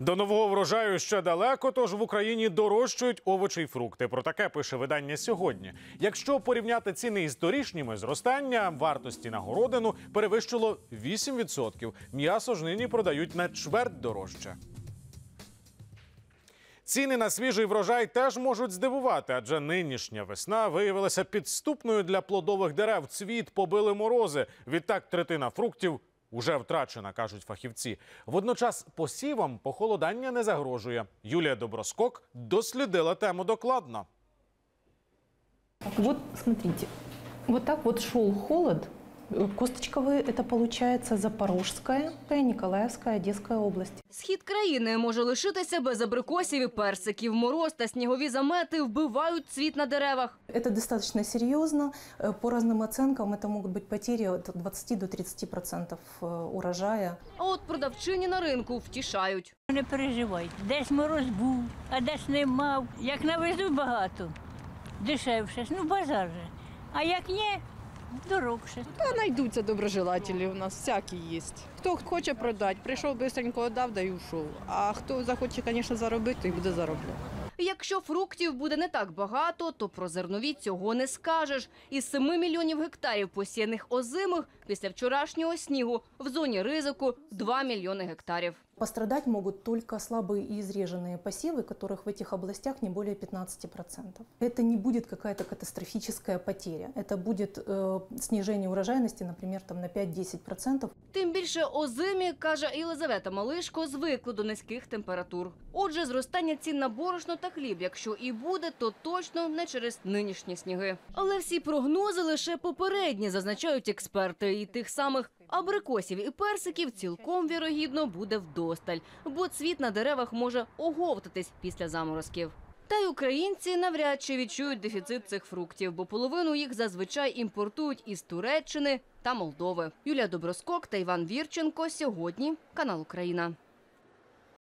До нового врожаю ще далеко, тож в Україні дорожчують овочі й фрукти. Про таке пише видання сьогодні. Якщо порівняти ціни із торішніми, зростання вартості на городину перевищило 8%. М'ясо ж нині продають на чверть дорожче. Ціни на свіжий врожай теж можуть здивувати, адже нинішня весна виявилася підступною для плодових дерев. Цвіт побили морози. Відтак третина фруктів уже втрачена, кажуть фахівці. Водночас посівам похолодання не загрожує. Юлія Доброскок дослідила тему докладно. Вот смотрите, вот так вот шел холод. Э, Косточковые это получается Запорожская, Николаевская, Одесская область. Схід країни може лишитися без абрикосів і персиків. Мороз та снігові замети вбивають цвіт на деревах. Это достаточно серьезно. Э, По разным оценкам это могут быть потери от 20 до 30 процентов э, урожая. А от продавчині на ринку втішають. Не переживайте, десь мороз був, а десь не мав. Як навезу багато, дешевше, ну базар же. А як ні, дорогше. Та знайдуться доброжелателі у нас, всякі є. Хто хоче продати, прийшов бистренько дав, да й ушов. А хто захоче, звісно, заробити, той буде заробляти. Якщо фруктів буде не так багато, то про зернові цього не скажеш. Із 7 мільйонів гектарів посіяних озимих після вчорашнього снігу в зоні ризику 2 мільйони гектарів. Пострадать могут только слабые и изреженные посевы, которых в этих областях не более 15 процентов. Это не будет какая-то катастрофическая потеря. Это будет э, снижение урожайности, например, там, на 5-10 процентов. Тим більше озимі, каже Єлизавета Малишко, звикли до низьких температур. Отже, зростання цін на борошно та хліб, якщо і буде, то точно не через нинішні сніги. Але всі прогнози лише попередні, зазначають експерти. І тих самих абрикосів і персиків цілком вірогідно буде вдосталь, бо цвіт на деревах може оговтатись після заморозків. Та й українці навряд чи відчують дефіцит цих фруктів, бо половину їх зазвичай імпортують із Туреччини та Молдови. Юлія Доброскок та Іван Вірченко. Сьогодні канал Україна.